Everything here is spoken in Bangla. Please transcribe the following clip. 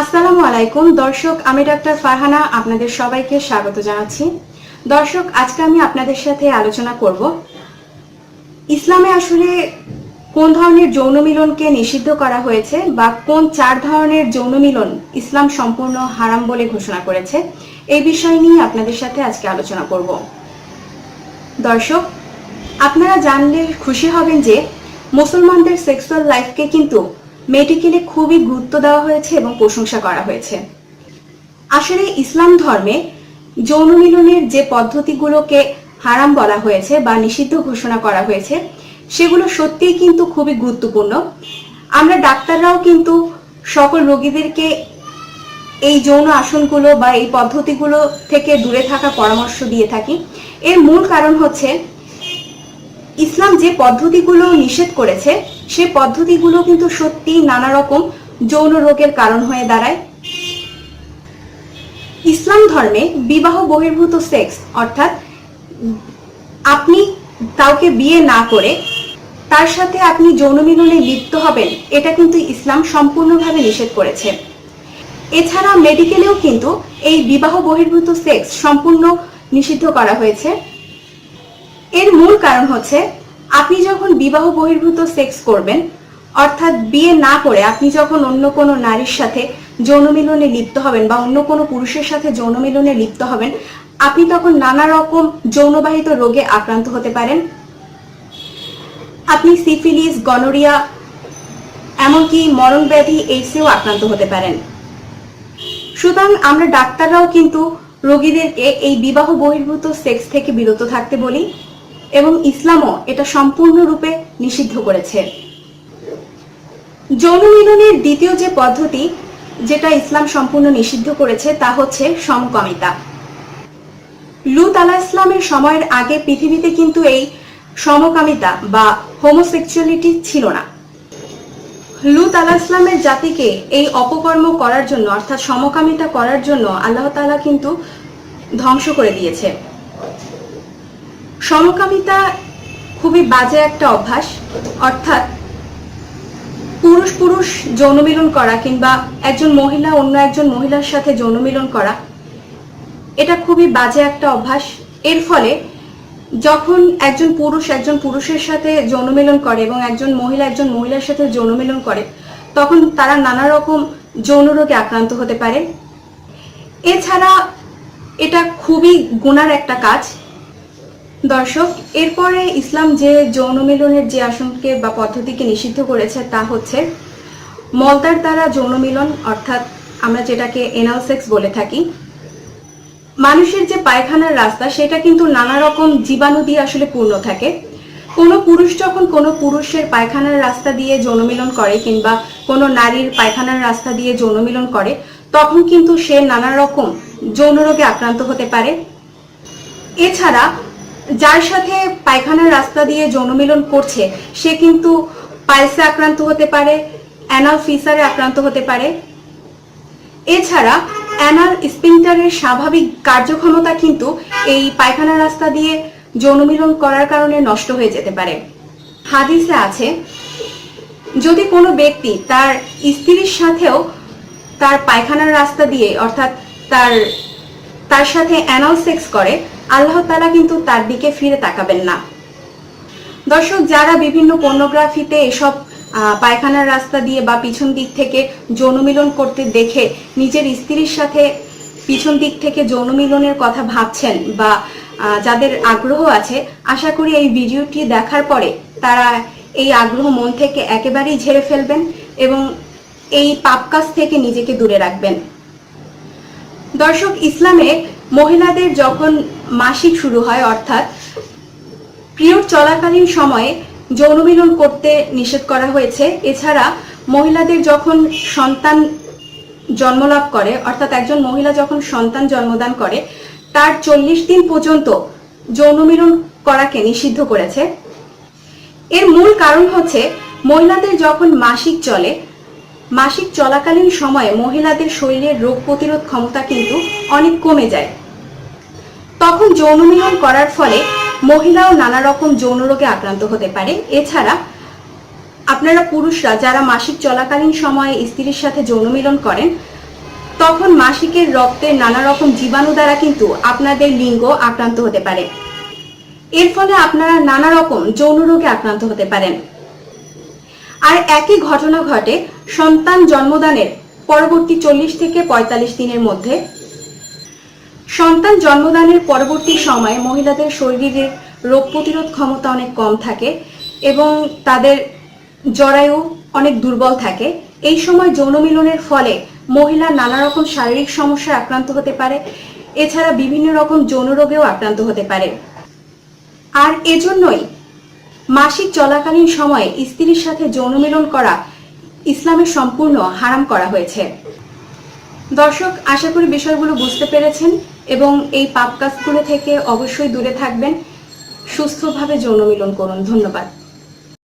আসসালামু আলাইকুম। দর্শক, আমি ডাক্তার ফারহানা, আপনাদের সবাইকে স্বাগত জানাচ্ছি। দর্শক, আজকে আমি আপনাদের সাথে আলোচনা করব। ইসলামে আসলে কোন ধরনের যৌন মিলনকে নিষিদ্ধ করা হয়েছে বা কোন চার ধরনের যৌন মিলন ইসলাম সম্পূর্ণ হারাম বলে ঘোষণা করেছে, এই বিষয় নিয়ে আপনাদের সাথে আজকে আলোচনা করব। দর্শক, আপনারা জানলে খুশি হবেন যে মুসলমানদের সেক্সুয়াল লাইফকে কিন্তু মেডিকেলে খুবই গুরুত্ব দেওয়া হয়েছে এবং প্রশংসা করা হয়েছে। আসলে ইসলাম ধর্মে যৌন মিলনের যে পদ্ধতিগুলোকে হারাম বলা হয়েছে বা নিষিদ্ধ ঘোষণা করা হয়েছে, সেগুলো সত্যিই কিন্তু খুবই গুরুত্বপূর্ণ। আমরা ডাক্তাররাও কিন্তু সকল রোগীদেরকে এই যৌন আসনগুলো বা এই পদ্ধতিগুলো থেকে দূরে থাকার পরামর্শ দিয়ে থাকি। এর মূল কারণ হচ্ছে ইসলাম যে পদ্ধতিগুলো নিষেধ করেছে, সে পদ্ধতিগুলো কিন্তু সত্যি নানা রকম যৌন রোগের কারণ হয়ে দাঁড়ায়। ইসলাম ধর্মে বিবাহ বহির্ভূত সেক্স, অর্থাৎ আপনি কাউকে বিয়ে না করে তার সাথে আপনি যৌন মিলনে লিপ্ত হবেন, এটা কিন্তু ইসলাম সম্পূর্ণভাবে নিষেধ করেছে। এছাড়া মেডিকেলেও কিন্তু এই বিবাহ বহির্ভূত সেক্স সম্পূর্ণ নিষিদ্ধ করা হয়েছে। এর মূল কারণ হচ্ছে, আপনি যখন বিবাহ বহির্ভূত সেক্স করবেন, অর্থাৎ বিয়ে না করে আপনি যখন অন্য কোনো নারীর সাথে যৌন মিলনে লিপ্ত হবেন বা অন্য কোনো পুরুষের সাথে যৌন মিলনে লিপ্ত হবেন, আপনি তখন নানা রকম যৌনবাহিত রোগে আক্রান্ত হতে পারেন। আপনি সিফিলিস, গনোরিয়া, এমনকি মরণ ব্যাধি এইডসেও আক্রান্ত হতে পারেন। সুতরাং আমরা ডাক্তাররাও কিন্তু রোগীদেরকে এই বিবাহ বহির্ভূত সেক্স থেকে বিরত থাকতে বলি। এবং ইসলামও এটা সম্পূর্ণরূপে নিষিদ্ধ করেছে। যৌন মিলনের দ্বিতীয় যে পদ্ধতি, যেটা ইসলাম সম্পূর্ণ নিষিদ্ধ করেছে, তা হচ্ছে সমকামিতা। লুত আলাহ ইসলামের সময়ের আগে পৃথিবীতে কিন্তু এই সমকামিতা বা হোমোসেক্সুয়ালিটি ছিল না। লুত আলাহ ইসলামের জাতিকে এই অপকর্ম করার জন্য, অর্থাৎ সমকামিতা করার জন্য আল্লাহ তাআলা কিন্তু ধ্বংস করে দিয়েছে। সমকামিতা খুবই বাজে একটা অভ্যাস। অর্থাৎ পুরুষ পুরুষ যৌনমিলন করা কিংবা একজন মহিলা অন্য একজন মহিলার সাথে যৌনমিলন করা, এটা খুবই বাজে একটা অভ্যাস। এর ফলে যখন একজন পুরুষ একজন পুরুষের সাথে যৌনমিলন করে এবং একজন মহিলা একজন মহিলার সাথে যৌনমিলন করে, তখন তারা নানা রকম যৌন রোগে আক্রান্ত হতে পারে। এছাড়া এটা খুবই গুণার একটা কাজ। দর্শক, এরপরে ইসলাম যে যৌন মিলনের যে আসনকে বা পদ্ধতিকে নিষিদ্ধ করেছে তা হচ্ছে মলদার দ্বারা যৌন মিলন, অর্থাৎ আমরা যেটাকে এনাল সেক্স বলে থাকি। মানুষের যে পায়খানার রাস্তা, সেটা কিন্তু নানা রকম জীবাণু দিয়ে আসলে পূর্ণ থাকে। কোনো পুরুষ যখন কোনো পুরুষের পায়খানার রাস্তা দিয়ে যৌনমিলন করে কিংবা কোনো নারীর পায়খানার রাস্তা দিয়ে যৌনমিলন করে, তখন কিন্তু সে নানা রকম যৌন রোগে আক্রান্ত হতে পারে। এছাড়া যার সাথে পায়খানার রাস্তা দিয়ে যৌনমিলন করছে, সে কিন্তু পাইলসে আক্রান্ত হতে পারে, অ্যানাল ফিসারে আক্রান্ত হতে পারে। এছাড়া অ্যানাল স্পিন্টারের স্বাভাবিক কার্যক্ষমতা কিন্তু এই পায়খানার রাস্তা দিয়ে যৌনমিলন করার কারণে নষ্ট হয়ে যেতে পারে। হাদিসে আছে, যদি কোনো ব্যক্তি তার স্ত্রীর সাথেও তার পায়খানার রাস্তা দিয়ে, অর্থাৎ তার তার সাথে অ্যানাল সেক্স করে আল্লাহ তালা কিন্তু তার দিকে ফিরে তাকাবেন না। দর্শক, যারা বিভিন্ন পর্নোগ্রাফিতে এসব পায়খানার রাস্তা দিয়ে বা পিছন দিক থেকে যৌনমিলন করতে দেখে নিজের স্ত্রীর সাথে পিছন দিক থেকে যৌনমিলনের কথা ভাবছেন বা যাদের আগ্রহ আছে, আশা করি এই ভিডিওটি দেখার পরে তারা এই আগ্রহ মন থেকে একেবারেই ঝেড়ে ফেলবেন এবং এই পাপ কাজ থেকে নিজেকে দূরে রাখবেন। দর্শক, ইসলামে মহিলাদের যখন মাসিক শুরু হয়, অর্থাৎ পিরিয়ড চলাকালীন সময়ে যৌনমিলন করতে নিষেধ করা হয়েছে। এছাড়া মহিলাদের যখন সন্তান জন্মলাভ করে, অর্থাৎ একজন মহিলা যখন সন্তান জন্মদান করে, তার চল্লিশ দিন পর্যন্ত যৌনমিলন করাকে নিষিদ্ধ করেছে। এর মূল কারণ হচ্ছে, মহিলাদের যখন মাসিক চলে, মাসিক চলাকালীন সময়ে মহিলাদের শরীরের রোগ প্রতিরোধ ক্ষমতা কিন্তু অনেক কমে যায়। তখন যৌন মিলন করার ফলে মহিলাও নানা রকম যৌন রোগে আক্রান্ত হতে পারে। এছাড়া আপনারা পুরুষরা যারা মাসিক চলাকালীন সময়ে স্ত্রীর সাথে যৌন মিলন করেন, তখন মাসিকের রক্তের নানা রকম জীবাণু দ্বারা কিন্তু আপনাদের লিঙ্গ আক্রান্ত হতে পারে। এর ফলে আপনারা নানা রকম যৌন রোগে আক্রান্ত হতে পারেন। আর একই ঘটনা ঘটে সন্তান জন্মদানের পরবর্তী চল্লিশ থেকে পঁয়তাল্লিশ দিনের মধ্যে। সন্তান জন্মদানের পরবর্তী সময়ে মহিলাদের শরীরের রোগ প্রতিরোধ ক্ষমতা অনেক কম থাকে এবং তাদের জরায়ু অনেক দুর্বল থাকে। এই সময় যৌন মিলনের ফলে মহিলা নানা রকম শারীরিক সমস্যায় আক্রান্ত হতে পারে। এছাড়া বিভিন্ন রকম যৌন রোগেও আক্রান্ত হতে পারে। আর এজন্যই মাসিক চলাকালীন সময়ে স্ত্রীর সাথে যৌন মিলন করা ইসলামের সম্পূর্ণ হারাম করা হয়েছে। দর্শক, আশা করি বিষয়গুলো বুঝতে পেরেছেন। এবং এই পাপ কাজগুলো থেকে অবশ্যই দূরে থাকবেন। সুস্থভাবে যৌন মিলন করুন। ধন্যবাদ।